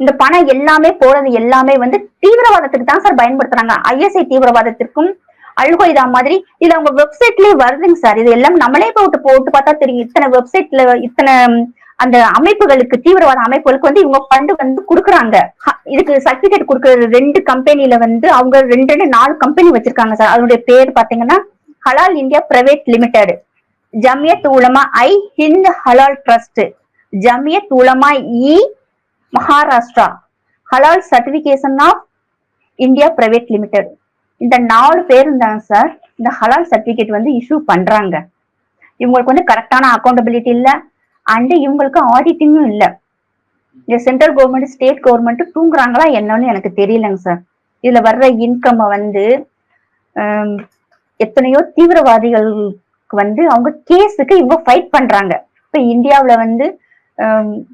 இந்த பணம் எல்லாமே போறது எல்லாமே வந்து தீவிரவாதத்துக்கு தான் சார் பயன்படுத்துறாங்க. ஐஎஸ்ஐ தீவிரவாதத்திற்கும் அல்கொய்தா மாதிரி இது அவங்க வெப்சைட்லயே வருதுங்க சார் இது எல்லாம் நம்மளே போட்டு போட்டு பார்த்தா தெரியும். இத்தனை வெப்சைட்ல இத்தனை அந்த அமைப்புகளுக்கு தீவிரவாத அமைப்புகளுக்கு வந்து இவங்க ஃபண்டு வந்து கொடுக்குறாங்க. இதுக்கு சர்டிபிகேட் கொடுக்குற ரெண்டு கம்பெனில வந்து அவங்க ரெண்டு ரெண்டு நாலு கம்பெனி வச்சிருக்காங்க சார் அதனுடைய பேர் பாத்தீங்கன்னா Halal India private limited Jamiat Ulama i Hind Halal trust Jamiat Ulama e Maharashtra. Halal certification of India private limited இந்த நாலு பேர் இருந்தாங்க சார் இந்த ஹலால் சர்டிபிகேட் வந்து இஷ்யூ பண்றாங்க. இவங்களுக்கு வந்து கரெக்டான அக்கௌண்டபிலிட்டி இல்லை அண்டு இவங்களுக்கு ஆடிட்டிங்கும் இல்லை. இந்த சென்ட்ரல் கவர்மெண்ட் ஸ்டேட் கவர்மெண்ட் தூங்குறாங்களா என்னன்னு எனக்கு தெரியலங்க சார். இதுல வர்ற இன்கம் வந்து எத்தனையோ தீவிரவாதிகளுக்கு வந்து அவங்க கேஸுக்கு இவங்க ஃபைட் பண்றாங்க. இப்ப இந்தியாவுல வந்து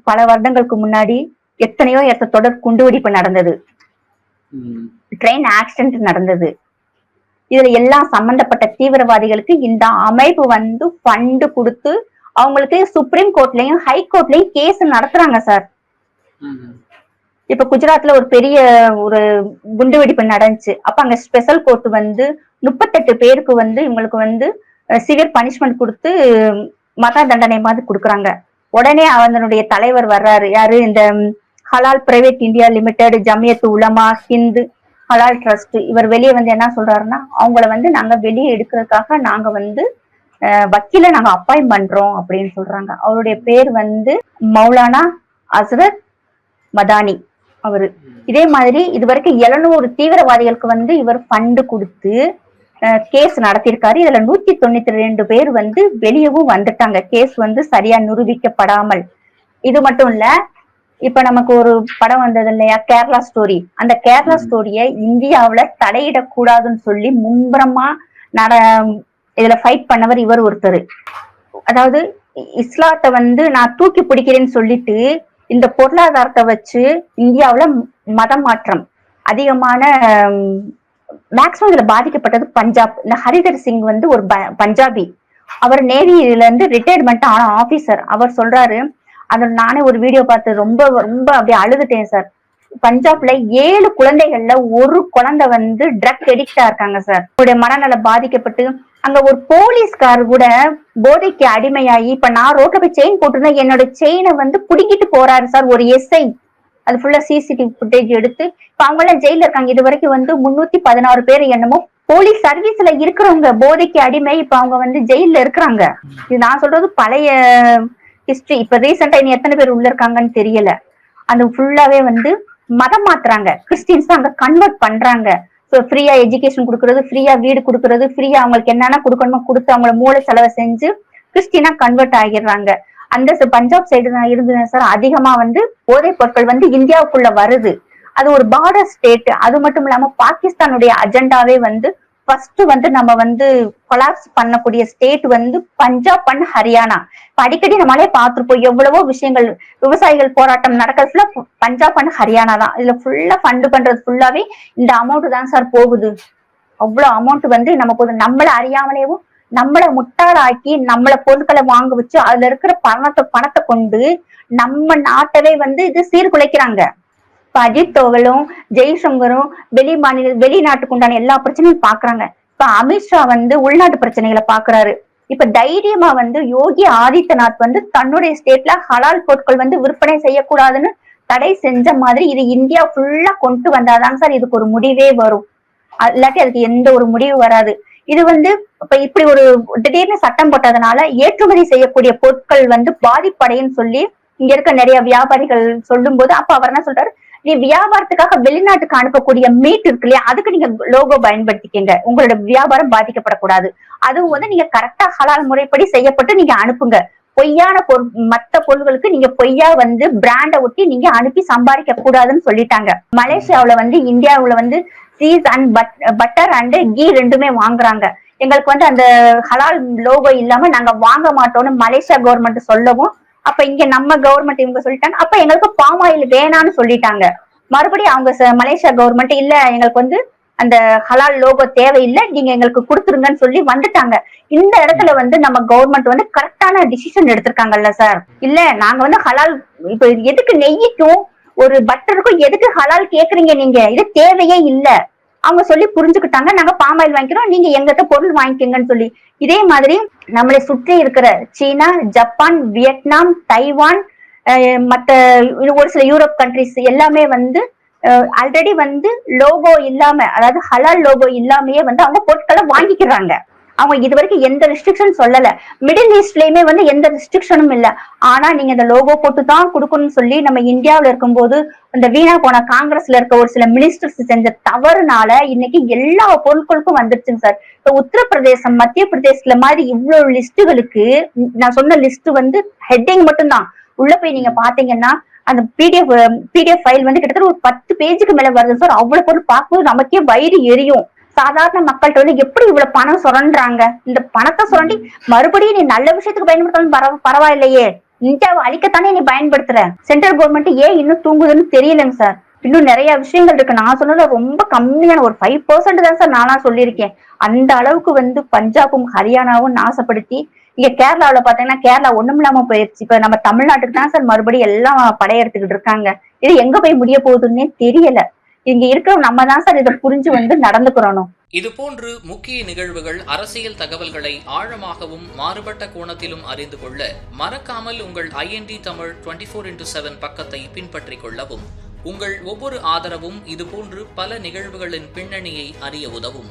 பல வருடங்களுக்கு முன்னாடி எத்தனையோ இடத்த தொடர் குண்டுவெடிப்பு நடந்தது. ட்ரெயின் ஆக்சிடென்ட் நடந்தது. இதுல எல்லாம் சம்பந்தப்பட்ட தீவிரவாதிகளுக்கு இந்த அமைப்பு வந்து ஃபண்ட் கொடுத்து அவங்களுக்கு சுப்ரீம் கோர்ட்லயும் ஹை கோர்ட்லயும் கேஸ் நடத்துறாங்க சார். இப்ப குஜராத்ல ஒரு பெரிய ஒரு குண்டுவெடிப்பு நடந்துச்சு. அப்ப அங்க ஸ்பெஷல் கோர்ட் வந்து முப்பத்தெட்டு பேருக்கு வந்து இவங்களுக்கு வந்து சிவியர் பனிஷ்மெண்ட் கொடுத்து மத தண்டனை மாதிரி கொடுக்குறாங்க. உடனே அதனுடைய தலைவர் வர்றாரு. யாரு? இந்த Halal private India limited Jamiat Ulama Hind Halal trust இவர் வெளியே வந்து என்ன சொல்றாருன்னா அவங்கள வந்து நாங்க வெளியே எடுக்கிறதுக்காக நாங்க வந்து வக்கீல நாங்க அப்பாயின் பண்றோம் அப்படின்னு சொல்றாங்க. அவருடைய பேர் வந்து மௌலானா அசரத் மதானி அவரு. இதே மாதிரி இது வரைக்கும் எழுநூறு தீவிரவாதிகளுக்கு வந்து இவர் ஃபண்டு கொடுத்து கேஸ் நடத்தியிருக்காரு. இதுல நூத்தி தொண்ணூத்தி ரெண்டு பேர் வந்து வெளியவும் வந்துட்டாங்க. கேஸ் வந்து சரியா நிரூபிக்கப்படாமல். இது மட்டும் இல்ல இப்ப நமக்கு ஒரு படம் வந்தது இல்லையா? கேரளா ஸ்டோரி. அந்த கேரளா. ஸ்டோரிய இந்தியாவுல தலையிடக்கூடாதுன்னு சொல்லி மும்பரமா நட இதுல ஃபைட் பண்ணவர் இவர் ஒருத்தர். அதாவது இஸ்லாத்தை வந்து நான் தூக்கி பிடிக்கிறேன்னு சொல்லிட்டு இந்த பொருளாதாரத்தை வச்சு இந்தியாவுல ம- மத மாற்றம் அதிகமான மேக்சிமம் இதுல பாதிக்கப்பட்டது பஞ்சாப். இந்த ஹரிதர் சிங் வந்து ஒரு ப- பஞ்சாபி. அவர் நேவில இருந்து ரிட்டையர்மெண்ட் ஆன ஆபீசர் அவர் சொல்றாரு அது நானே ஒரு வீடியோ பார்த்து ரொம்ப ரொம்ப அப்படியே அழுதுட்டேன் சார். பஞ்சாப்ல ஏழு குழந்தைகள்ல ஒரு குழந்தை வந்து ட்ரக் எடிக்டா இருக்காங்க சார். அவருடைய மனநல பாதிக்கப்பட்டு அங்க ஒரு போலீஸ்கார் கூட போதைக்கு அடிமையாகி இப்ப நான் ரோட்ல போய் செயின் போட்டிருந்தேன் என்னோட செயினை வந்து புடிக்கிட்டு போறாரு சார் ஒரு எஸ்ஐ அது ஃபுல்லா சிசிடிவி ஃபுட்டேஜ் எடுத்து இப்ப அவங்க எல்லாம் ஜெயில இருக்காங்க. இது வரைக்கும் வந்து முன்னூத்தி பதினாறு பேர் என்னமோ போலீஸ் சர்வீஸ்ல இருக்கிறவங்க போதைக்கு அடிமை இப்ப அவங்க வந்து ஜெயில்ல இருக்கிறாங்க. இது நான் சொல்றது பழைய ஹிஸ்டரி இப்ப ரீசெண்டா இனி எத்தனை பேர் உள்ள இருக்காங்கன்னு தெரியல. அது ஃபுல்லாவே வந்து மதம் மாத்துறாங்க. கிறிஸ்டின்ஸ் அங்க கன்வெர்ட் பண்றாங்க. ஸோ ஃப்ரீயா எஜுகேஷன் கொடுக்கறது ஃப்ரீயா வீடு கொடுக்கறது ஃப்ரீயா அவங்களுக்கு என்னென்ன கொடுக்கணுமோ கொடுத்து அவங்கள மூளை செலவை செஞ்சு கிறிஸ்டினா கன்வெர்ட் ஆகிடுறாங்க. அந்த ச- பஞ்சாப் சைடு தான் இருந்தது சார் அதிகமா வந்து போதைப் பொருட்கள் வந்து இந்தியாவுக்குள்ள வருது. அது ஒரு பார்டர் ஸ்டேட் அது மட்டும் இல்லாம பாகிஸ்தானுடைய அஜெண்டாவே வந்து ஃபர்ஸ்ட் வந்து நம்ம வந்து கொலாப்ஸ் பண்ணக்கூடிய ஸ்டேட் வந்து பஞ்சாப் அண்ட் ஹரியானா. இப்ப அடிக்கடி நம்மளே பார்த்துருப்போம் எவ்வளவோ விஷயங்கள் விவசாயிகள் போராட்டம் நடக்கிறது ஃபுல்லா பஞ்சாப் அண்ட் ஹரியானா தான். இதுல ஃபுல்லா ஃபண்டு பண்றது ஃபுல்லாவே இந்த அமௌண்ட் தான் சார் போகுது. அவ்வளவு அமௌண்ட் வந்து நமக்கு நம்மள அறியாமலேயும் நம்மள முட்டாளாக்கி நம்மள பொருட்களை வாங்க வச்சு அதுல இருக்கிற பணத்தை பணத்தை கொண்டு நம்ம நாட்டவே வந்து இது சீர்குலைக்கிறாங்க. இப்ப அஜித் தோவலும் ஜெய்சங்கரும் வெளி மாநில வெளிநாட்டுக்கு உண்டான எல்லா பிரச்சனையும் பாக்குறாங்க. இப்ப அமித்ஷா வந்து உள்நாட்டு பிரச்சனைகளை பாக்குறாரு. இப்ப தைரியமா வந்து யோகி ஆதித்யநாத் வந்து தன்னுடைய ஸ்டேட்ல ஹலால் பொருட்கள் வந்து விற்பனை செய்யக்கூடாதுன்னு தடை செஞ்ச மாதிரி இது இந்தியா ஃபுல்லா கொண்டு வந்தாதான் சார் இதுக்கு ஒரு முடிவே வரும். இல்லாட்டி அதுக்கு எந்த ஒரு முடிவு வராது. இது வந்து இப்ப இப்படி ஒரு திடீர்னு சட்டம் போட்டதுனால ஏற்றுமதி செய்யக்கூடிய பொருட்கள் வந்து பாதிப்படையும் சொல்லி இங்க இருக்க நிறைய வியாபாரிகள் சொல்லும் போது அப்ப அவர் என்ன சொல்றாரு? நீ வியாபாரத்துக்காக வெளிநாட்டுக்கு அனுப்பக்கூடிய மீட் இருக்கு இல்லையா? அதுக்கு நீங்க லோகோ பயன்படுத்திக்கங்க. உங்களோட வியாபாரம் பாதிக்கப்படக்கூடாது. அதுவும் வந்து நீங்க கரெக்டா ஹலால் முறைப்படி செய்யப்பட்டு நீங்க அனுப்புங்க. பொய்யான பொருள் மத்த பொருள்களுக்கு நீங்க பொய்யா வந்து பிராண்ட ஒட்டி நீங்க அனுப்பி சம்பாதிக்க கூடாதுன்னு சொல்லிட்டாங்க. மலேசியாவுல வந்து இந்தியாவுல வந்து cheese and butter and ghee ரெண்டுமே வாங்குறாங்க. எங்களுக்கு வந்து அந்த ஹலால் லோகோ இல்லாம நாங்க வாங்க மாட்டோம்னு மலேசியா கவர்மெண்ட் சொல்லவும் அப்ப இங்க நம்ம கவர்மெண்ட் இவங்க சொல்லிட்டாங்க. அப்ப எங்களுக்கு பாம் ஆயில் வேணான்னு சொல்லிட்டாங்க. மறுபடியும் அவங்க மலேசியா கவர்மெண்ட் இல்ல எங்களுக்கு வந்து அந்த ஹலால் லோகோ தேவையில்லை. நீங்க எங்களுக்கு கொடுத்துருங்கன்னு சொல்லி வந்துட்டாங்க. இந்த இடத்துல வந்து நம்ம கவர்மெண்ட் வந்து கரெக்டான டிசிஷன் எடுத்திருக்காங்கல்ல சார் இல்ல நாங்க வந்து ஹலால் இப்ப எதுக்கு நெய்யிக்கும் ஒரு பட்டருக்கும் எதுக்கு ஹலால் கேக்குறீங்க நீங்க? இது தேவையே இல்லை. அவங்க சொல்லி புரிஞ்சுக்கிட்டாங்க. நாங்க ஆயில் வாங்கிக்கிறோம். நீங்க எங்கிட்ட பொருள் வாங்கிக்கங்கன்னு சொல்லி. இதே மாதிரி நம்மளை சுற்றி இருக்கிற சீனா ஜப்பான் வியட்நாம் தைவான் மற்ற ஒரு சில யூரோப் கண்ட்ரிஸ் எல்லாமே வந்து ஆல்ரெடி வந்து லோகோ இல்லாம அதாவது ஹலால் லோகோ இல்லாமயே வந்து அவங்க பொருட்களை வாங்கிக்கிறாங்க. அவங்க இது வரைக்கும் எந்த ரெஸ்ட்ரிக்ஷன் சொல்லல. மிடில் ஈஸ்ட்லயுமே வந்து எந்த ரெஸ்ட்ரிக்ஷனும் இல்ல. ஆனா நீங்க இந்த லோகோ போட்டு தான் கொடுக்கணும்னு சொல்லி நம்ம இந்தியாவுல இருக்கும்போது இந்த வீணா போன காங்கிரஸ்ல இருக்க ஒரு சில மினிஸ்டர்ஸ் செஞ்ச தவறுனால இன்னைக்கு எல்லா பொருட்களுக்கும் வந்துருச்சுங்க சார். இப்ப உத்தரப்பிரதேசம் மத்திய பிரதேசத்துல மாதிரி இவ்வளவு லிஸ்ட்டுகளுக்கு நான் சொன்ன லிஸ்ட் வந்து ஹெட்டிங் மட்டும்தான். உள்ள போய் நீங்க பாத்தீங்கன்னா அந்த பிடிஎஃப் பிடிஎஃப் ஃபைல் வந்து கிட்டத்தட்ட ஒரு பத்து பேஜுக்கு மேல வருது சார். அவ்வளவு பொருள் பார்க்கும்போது நமக்கே வயிறு எரியும். சாதாரண மக்கள்கிட்ட வந்து எப்படி இவ்வளவு பணம் சுரண்டுறாங்க இந்த பணத்தை சுரண்டி மறுபடியும் நீ நல்ல விஷயத்துக்கு பயன்படுத்தணும் பரவ பரவாயில்லையே. இந்தியாவை அழிக்கத்தானே நீ பயன்படுத்துற? சென்ட்ரல் கவர்மெண்ட் ஏன் இன்னும் தூங்குதுன்னு தெரியலங்க சார். இன்னும் நிறைய விஷயங்கள் இருக்கு. நான் சொன்னதுல ரொம்ப கம்மியான ஒரு ஃபைவ் பர்சன்ட் தான் சார் நானா சொல்லியிருக்கேன். அந்த அளவுக்கு வந்து பஞ்சாபும் ஹரியானாவும் நாசப்படுத்தி இங்க கேரளாவுல பாத்தீங்கன்னா கேரளா ஒண்ணும் இல்லாம போயிருச்சு. இப்ப நம்ம தமிழ்நாட்டுக்கு தான் சார் மறுபடியும் எல்லாம் படையெடுத்துக்கிட்டு இருக்காங்க. இது எங்க போய் முடிய போகுதுன்னே தெரியல. இங்க இருக்கிற நம்ம தான் சார் இதை புரிஞ்சு வந்து நடந்துக்கிறோம் இதுபோன்று முக்கிய நிகழ்வுகள் அரசியல் தகவல்களை ஆழமாகவும் மாறுபட்ட கோணத்திலும் அறிந்து கொள்ள மறக்காமல் உங்கள் I N D Tamil twenty four into seven பக்கத்தை பின்பற்றிக் கொள்ளவும். உங்கள் ஒவ்வொரு ஆதரவும் இதுபோன்று பல நிகழ்வுகளின் பின்னணியை அறிய உதவும்.